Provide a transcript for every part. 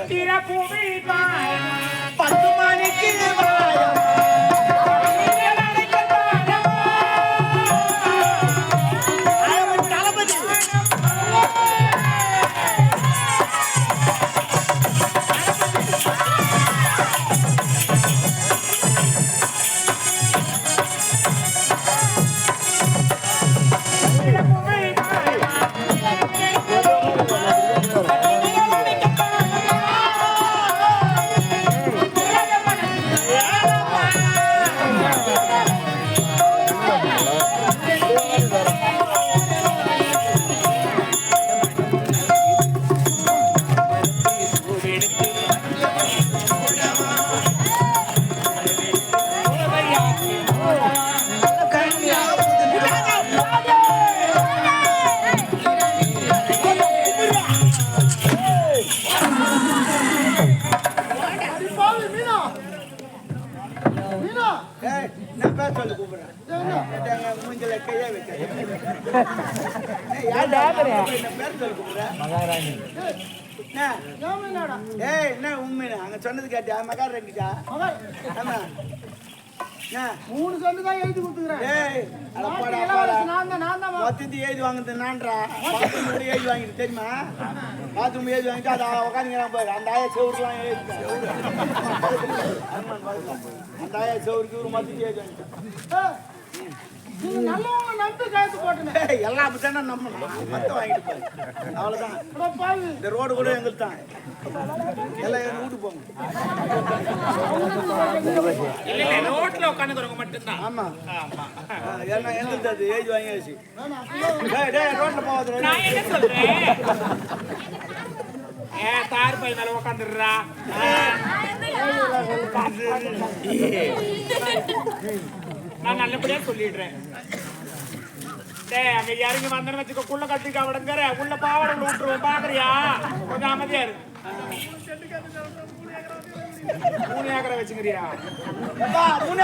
சித்திர பூமி பாயம் பத்து நான் பேர் சொல்லி கூப்பிடுறேன் மூஞ்சில கையே. ஏய், யார்டா என்ன பேர் சொல்லி கூப்பிடுற? என்ன? ஏன் மீனாடா ஏய், என்ன உண்மையா? அங்க சொன்னது கேட்டியா? மகார் ரெண்டுச்சா? மகன் ஆமா. மூணு செண்டு தான் எழுதி கொடுத்துக்கிறேன் நான் தான் நான் தான் மொத்தத்தையும் எழுதி வாங்குறது நான்றா. கூட எழுதி வாங்கிட்டு தெரியுமா? bathroom எழுதி வாங்கிட்டு அதை உக்காந்துக்கிறான் பாரு. அந்த ஆயா செவுருலாம் எழுதிட்டா. அந்த ஆயா செவுருக்கு இவரு மொத்தத்தையும் எழுதி வாங்கிட்டான். நல்லவங்க நம்பி போட்டுனேன் ஏய், எல்லாம் அப்படித்தானே நம்பணும். மொத்தம் வாங்கிட்டு போய். அவ்வளவுதான். இந்த ரோடு கூட எங்களுக்கு தான் எல்லாம் எங்க வீட்டு போங்க. ரோட்ல உட்காந்துக்கிறவங்க மட்டும்தான். ஆமா. ஆமா. ஏன்னா எங்களுக்கு அது ஏஜ் வாங்கியாச்சு. டேய் டேய் ரோட்ல போகாத நான் என்ன சொல்றேன்? ஏ தார் பை மேல உட்காந்துடுறா. நான் நல்லபடியா சொல்லிடுறேன். டேய் அங்க இறங்கி வந்தேன்னு வச்சுக்கோ குள்ள கட்டிக்க விடுங்கிற உள்ள பாவாடை விட்டுருவோம் பாக்குறியா? கொஞ்சம் அமைதியா இரு. மூணு ஏக்கரை வச்சுக்கிறியா? மூணு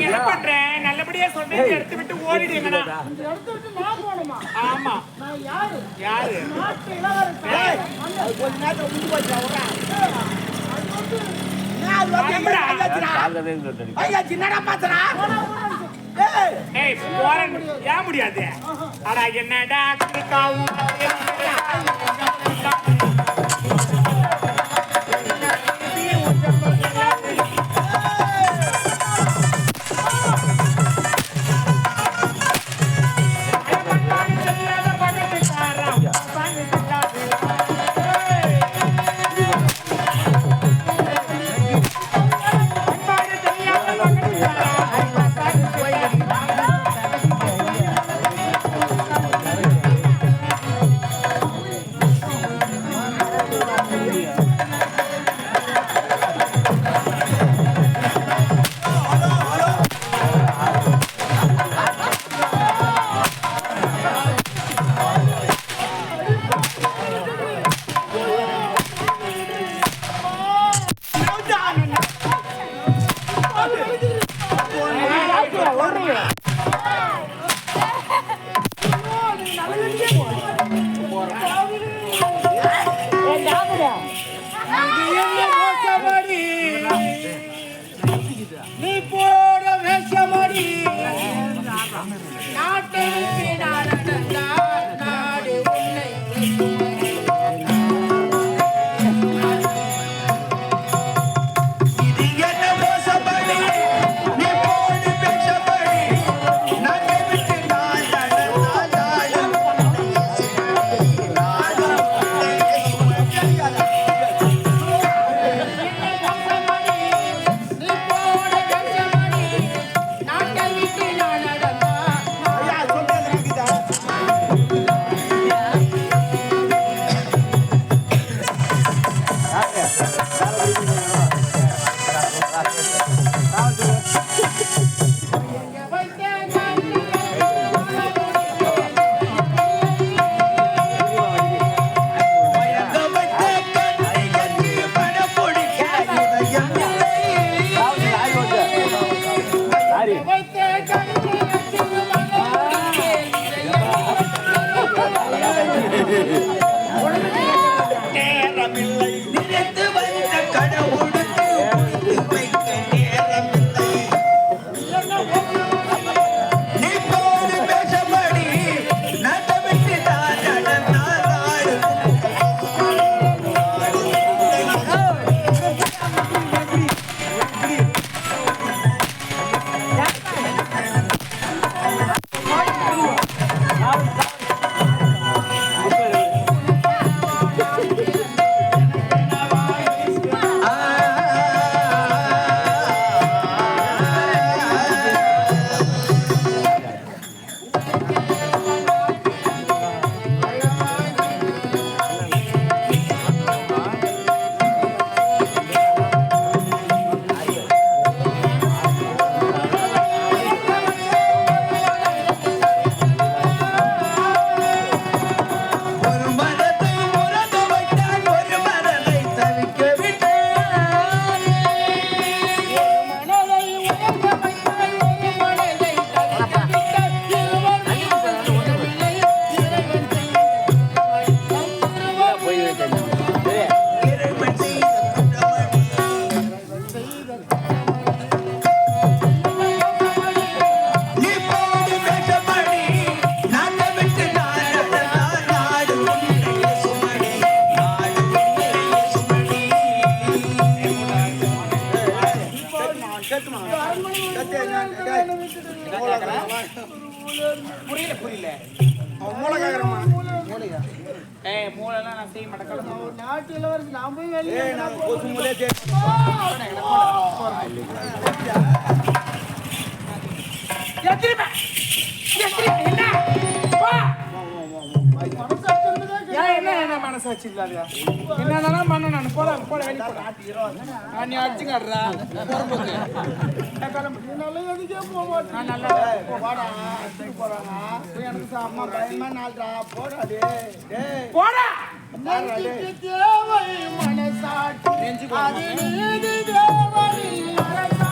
என்ன பண்ற? நல்லபடியா சொன்னதை எடுத்து விட்டு போகணுமா ஆமா. நான் யாரு கொஞ்ச நேரத்துல என்னடா பாத்துறா? ஏய், போறேன் ஏன் முடியாது என்னடா மனசாட்சி இல்லாதயா என்னென்னலாம் பண்ண நான் போட போட வெளிய போட நீ அடிச்சுங்கடுறா பொறுப்புக்கு எதுக்கே போக மாட்டேன் நல்லா போடா போறாங்க எனக்கு அம்மா பயமா நாள்டா போடா போடா. தேவை மனசாட்சி. அது நீதி தேவை அரசாட்சி.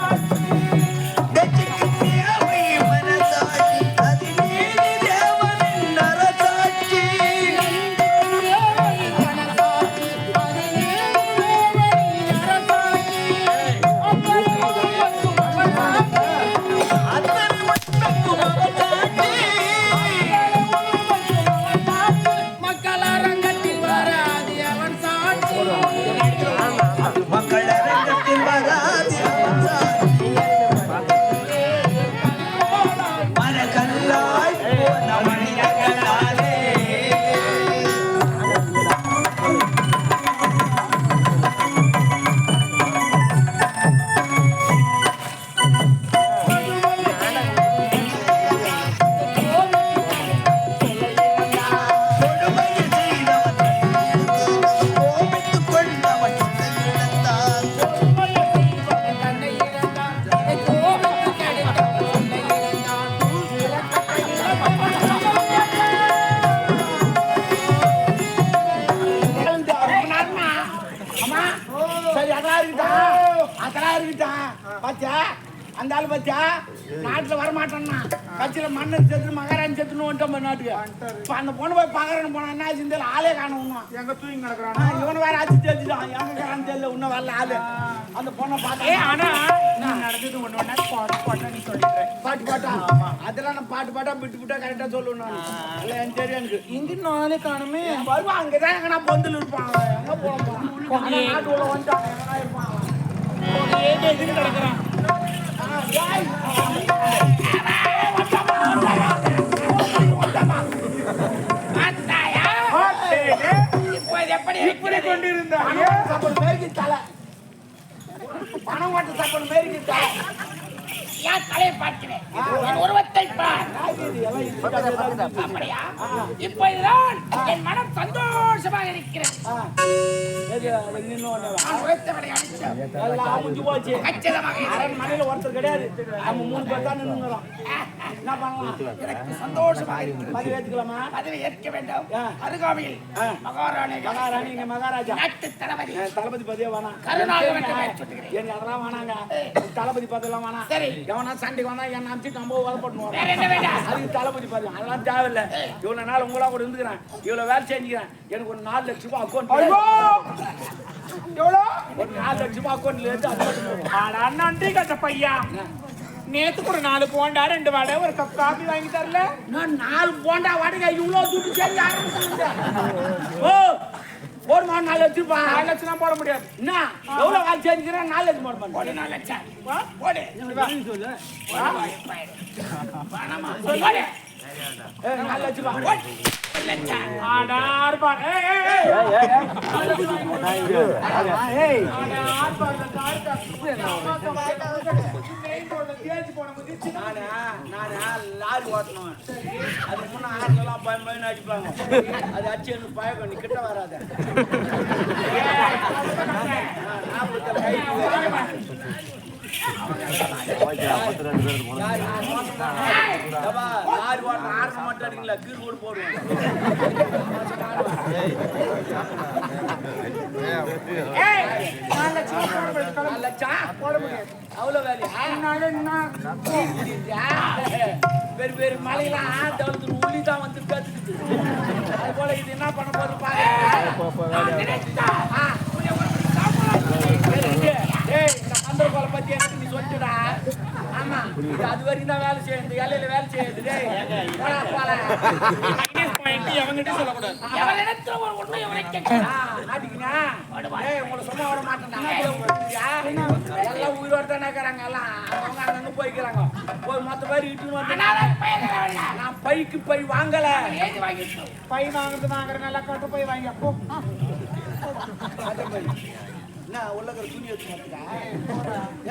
பாத்தியா? அந்த ஆளு பாத்தியா? நாட்டுல வரமாட்டேன்னா. கட்சியில மண்ணு செத்து மகாராணி செத்துன்னு வந்துட்டோம் நாட்டுக்கு. இப்ப அந்த பொண்ணு போய் பாக்குறேன்னு போனா என்ன ஆச்சு? இந்த ஆளே காணும் எங்க தூங்கி கிடக்குறான்? இவன் வேற ஆச்சு தெரிஞ்சுட்டான் எங்க காரணம் தெரியல இன்னும் வரல ஆளு. அந்த பொண்ணை ஏ பார்த்தா ஆனா நான் நடந்தது ஒண்ணு ஒண்ணா பாட்டு பாட்டா நீ சொல்லிடுறேன் பாட்டு பாட்டா? அதெல்லாம் நான் பாட்டு பாட்டா விட்டு விட்டா கரெக்டா சொல்லுவேன் நான். இல்ல எனக்கு தெரியும் எனக்கு. இங்க நானே காணுமே. வருவான்? அங்கதான் எங்கன்னா பொந்தில் இருப்பான். அவன். எங்க ஆனா நாட்டு உள்ள வந்துட்டான். எங்கன்னா இருப்பான். அவன். ஏதோ இதுன்னு கிடக்குறான் ஆ, ஏய், இப்படி கொண்டிருந்தான் சாப்பாடு மேய்க்கு தலை பணம் ஓட்ட சாப்பாடு தலை ஏன் தலையை பார்க்கிறேன்? என் உருவத்தை பார். அப்படியா? இப்போதுதான் என் மனம் சந்தோஷமாக இருக்கிறேன் அரண்மனையில ஒருத்தர் கிடையாது. நம்ம மூணு பேர் தான் நின்னுங்கிறோம். என்ன பண்ணலாம்? எனக்கு சந்தோஷமாக இருக்கிறது பதவி ஏத்துக்கலாமா? பதவி ஏற்க வேண்டும். அருகாமையில் மகாராணி இங்க மகாராஜா. நாட்டு தளபதி. தளபதி பதவியே வேணாம். கருணாக வேண்டும் அதெல்லாம் வேணாங்க. தளபதி பதவியெல்லாம் வேணாம். சரி. எவனா சண்டைக்கு வந்தா என்ன அனுப்பிச்சு நம்ம வேலை பண்ணுவோம் அதுக்கு தளபதி பதவி. அதெல்லாம் தேவையில்ல. இவ்வளவு நாள் உங்களா கூட இருந்துக்கிறேன். இவ்வளவு வேலை செஞ்சுக்கிறேன். எனக்கு ஒரு நாலு லட்சம் ரூபாய் அக்கௌண்ட் எவ்வளோ? ஒரு நாலு லட்சம் அக்கௌண்ட்ல இருந்து அது மட்டும். ஆடா நன்றி கட்ட ஒரு நாலு போண்டா ரெண்டு வடை ஒரு கப் காபி வாங்கி தரல. நான் நாலு போண்டா வாடகை இவ்வளவு துட்டு ஆரம்பிச்சு ஓ நாலு லட்சம் ரூபாய் நாலு லட்சம் தான் போட முடியாது. என்ன? எவ்வளவு வேலை செஞ்சுக்கிறேன் நாலு லட்சம் போட போடு நாலு லட்சம். போடு. சொல்லு பணமா நாலு லட்சம் லாரி ஓட்டணும் அது முன்ன ஆறுலாம் பயம் பயம் அடிப்பாங்க அது அடிச்சு எனக்கு கிட்ட வராத நாற்பத்தி அவ்வளோ வேலையா பெரிய பெரிய மலையெல்லாம் தவிர்த்து உளி தான் வந்து கத்துக்குது அது போல இது என்ன பண்ண போது பாருங்க மந்திர கோலை பத்தி எனக்கு நீ சொல்லிட்டுடா ஆமா அது வரைக்கும் தான் வேலை செய்யும் இந்த இலையில வேலை செய்யுது எவன்கிட்ட சொல்லக்கூடாது. உங்களை சும்மா விட மாட்டேன்டா. எல்லாம் உயிரோட தானே இருக்கிறாங்க எல்லாம். அவங்க அங்கங்க போய்க்கிறாங்க. போய் மொத்த பேர் இட்டுன்னு வந்து நான் பைக்கு பை வாங்கல. பை வாங்குறது வாங்குற நல்லா கட்டு போய் வாங்கி அப்போ அதே மாதிரி. என்ன உள்ள இருக்கிற துணி மாட்டுக்கா?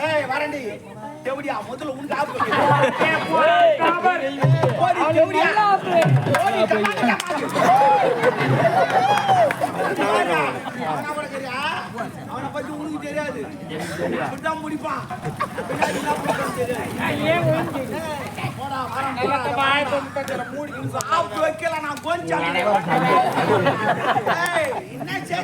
ஏய் வரண்டி தேவடியா முதல்ல உனக்கு ஆப்பு தேவடியா அவன பத்தி உனக்கு தெரியாது. இப்படிதான் முடிப்பான். தெரியாது வைக்கல நான் கொஞ்சம் என்ன செய்ய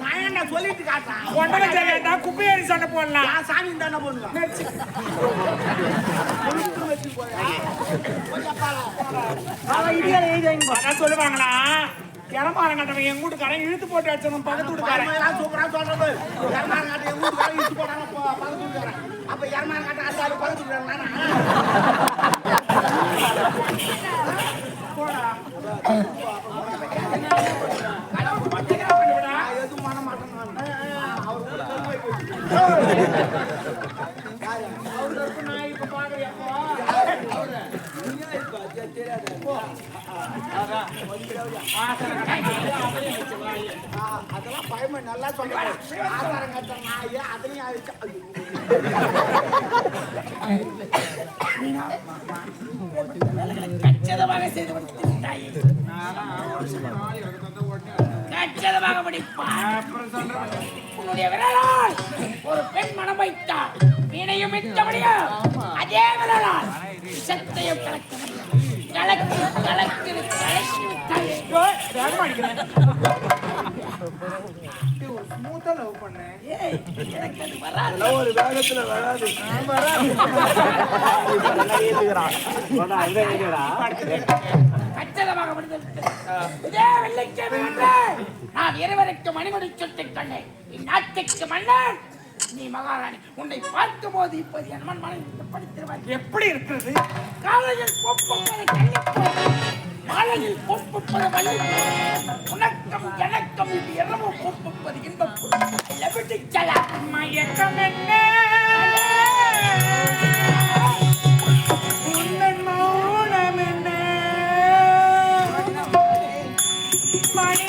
நான் என்ன சொல்லிட்டு காட்டுறேன் ஒன்றரை சரியாட்டா குப்பையேறி சண்டை போடலாம் நான் சாமி தானே பண்ணுவேன் சொல்லுவாங்களா வீட்டுக்காரன் இழுத்து போட்டு அடிச்சவன் பக்கத்து வீட்டுக்காரன் சூப்பரா சொல்றது எரமான இழுத்து போடாம பக்கத்து வீட்டுக்காரன் அப்ப எரமான காட்ட பக்கத்து வீட்டுக்காரன் நானா? நான் எதுவும் பண்ண மாட்டேன் நான். அவர் கூட கருமாய் போச்சு. நீயா இருப்பா, தெ- தெரியாது. ஆ, அதெல்லாம் பயமா நல்லா சொல்றேன் ஆதாரம் கட்டுற நாய் அதுலயும் அழிச்சா ஐயோ. கச்சிதமாக செய்து கச்சிதமாக முடிப்பார் உன்னுடைய விரலால் ஒரு பெண் மனம் வைத்தார் வீணையும் மித்தபடியா அதே விரலால் விஷத்தையும் கலக்க முடியும் கலக்கி கலக்கி கலக்கி ஸ்மூத்தா லவ் பண்ணேன். ஏய், எனக்கு அது வராது. ஒரு வேகத்துல வராது. நான் இருவருக்கு மணிமுடி சுட்டிக் கொண்டேன். இந்நாட்டுக்கு மன்னன் நீ மகாராணி உன்னை பார்க்கும் போது இப்போது என் படித்திருவார் எப்படி இருக்கிறது? காலையில் மாலையில் பொப்புப்பது மல்லிப்பூ உனக்கும் எனக்கும் இது இரவும் பொப்புப்பது இன்பப்பூ லெபிட்டி சலா மயக்கம் என்ன? மணி